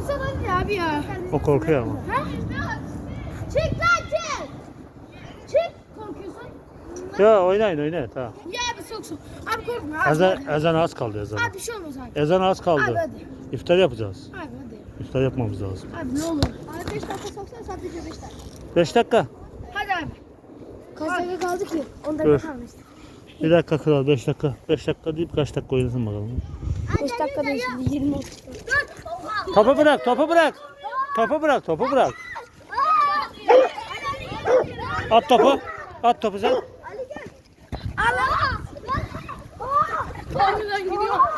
Soksan hadi abi ya. O korkuyor ama. Ha? Çık lan çık. Çık. Korkuyorsun. Ya oynayın oynayın tamam. Ya abi sok sok. Abi korkma abi. Ezan, ezan az kaldı ezan. Abi bir şey olmaz abi. Ezan az Abi kaldı. hadi. İftar yapacağız. Abi hadi. İftar yapmamız lazım. Abi ne olur. Abi 5 dakika soksana sadece 5 dakika. 5 dakika. Hadi abi. Kaç dakika kaldı ki? 10 Dur. dakika kalmıştı. Bir dakika kral 5 dakika. 5 dakika deyip kaç dakika oynasın bakalım. 5 dakika değil şimdi 20 30. Topu bırak topu bırak. Topu bırak topu bırak. At topu. At topu sen.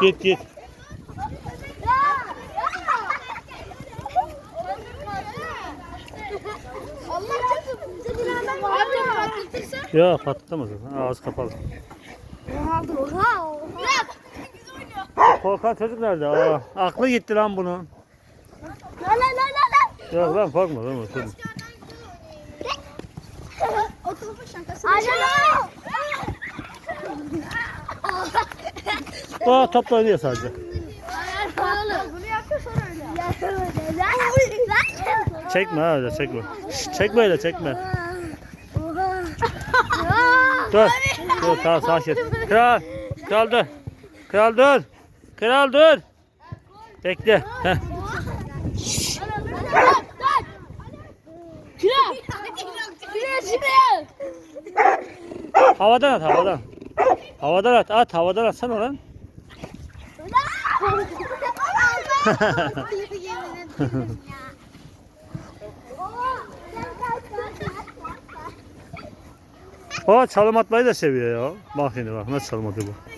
Git git. Ya patlatamaz. Ağız kapalı. Oha oha. Korkan çocuk nerede? Aa, aklı gitti lan bunun. La la la la la. Yok lan korkma lan. Çocuk. O topu şakası. Acaba. O topla oynuyor sadece. Bunu yaptı sonra öyle. Çekme ha öyle çekme. Çekme öyle çekme. Dur. Dur tamam sakin. Kral. Kral dur. Kral dur. Kral dur. Bekle. Heh. Kral. Kral şimdi. Havadan at havadan. Havadan at at havadan atsana lan. O çalım atmayı da seviyor ya. Bak şimdi bak nasıl çalım atıyor bu.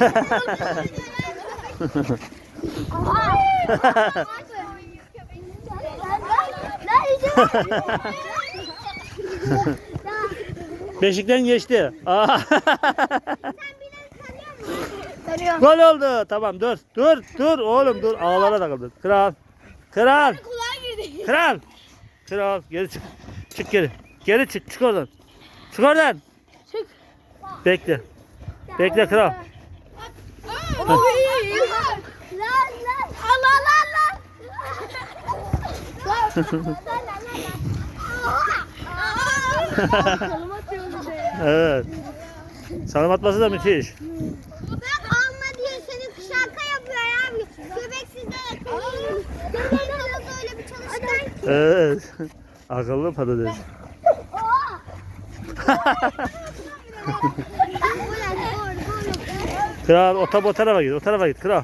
Beşikten geçti. Aa. Gol oldu. Tamam dur. Dur dur oğlum dur. Ağlara takıldı. Kral. Kral. Kral. Kral. Geri çık. Çık geri. Geri çık. Çık oradan. Çık oradan. Çık. Bekle. Bekle kral. İyi. Lan lan. Allah lan lan. Evet. Çalım atması da müthiş. Bak alma diye seni şaka yapıyor abi. Akıllı. Göbeksizden öyle bir çalışkan. Evet. Akıllı patates. Kral o, tab- o tarafa git. O tarafa git kral.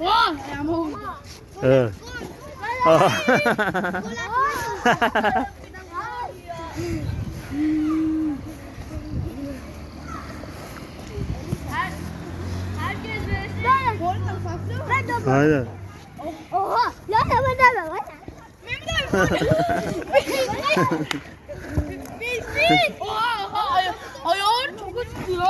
Oh, ayağıma vurdu. Evet. Herkes resim. Bu arada farklı mı? Aynen. Oha. Ya ya ben de Bilsin. Oha oha. Ay ayağım çok acıtıyor.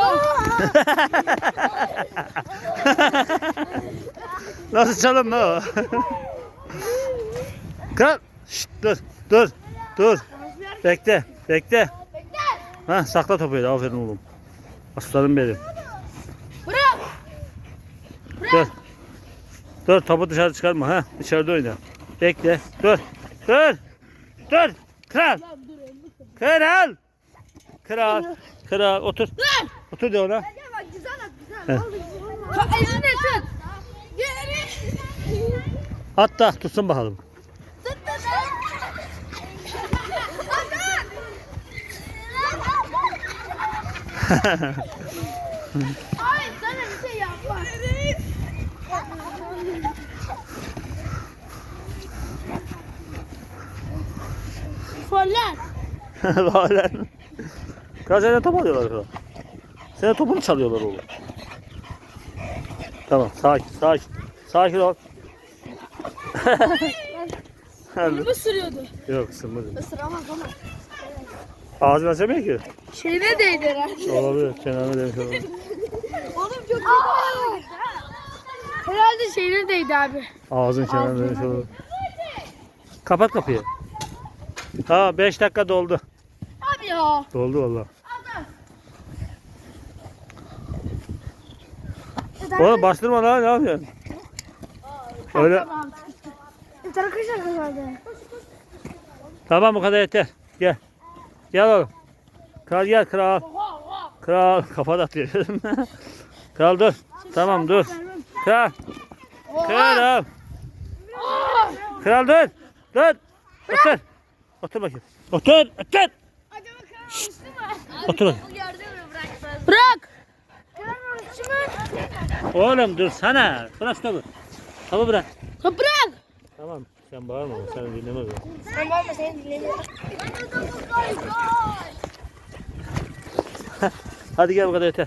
Nasıl çalım lan o? Kral. Şşt, dur. Dur. Dur. Bekle. Bekle. Ha sakla topu öyle. Aferin oğlum. Aslanım benim. Bırak. Dur. Dur topu dışarı çıkarma ha. İçeride oyna. Bekle. Dur. Dur. Dur. Kral. Kral. Kral. Kral. Otur. Dur. Otur de ona. Ya bak güzel at güzel. Ka- Elini tut. Geri. Hatta tutsun bakalım. Tut tut. Ay sana bir şey yapma. Foller. Böyle. Kral senden top alıyorlar kral. Senin topunu çalıyorlar oğlum. Tamam sakin sakin. Sakin ol. Elimi sürüyordu. Yok ısınmadım. Isıramaz ama. Ağzını açamıyor ki. Şeyine değdi herhalde. Olabilir. Kenarına demiş olabilir. Oğlum çok iyi. Herhalde şeyine değdi abi. Ağzın kenarına demiş olabilir. Kapat kapıyı. Ha 5 dakika doldu. Ya. Doldu valla. Oğlum bastırma lan ne yapıyorsun? Öyle. Yeter kışa kazandı. Tamam bu kadar yeter. Gel. Gel oğlum. Kral gel kral. Kral kafa da atıyor. kral dur. Tamam dur. Kral. Kral. Kral dur. Dur. Otur. Otur bakayım. Otur. Otur. Şşt. Otur bakayım. Bırak. Oğlum dur sana. Bırak topu. Topu bırak. Bırak. Tamam. Sen bağırma. Sen dinlemez o. Sen bağırma seni dinleyeceğim. Hadi gel bu kadar yeter.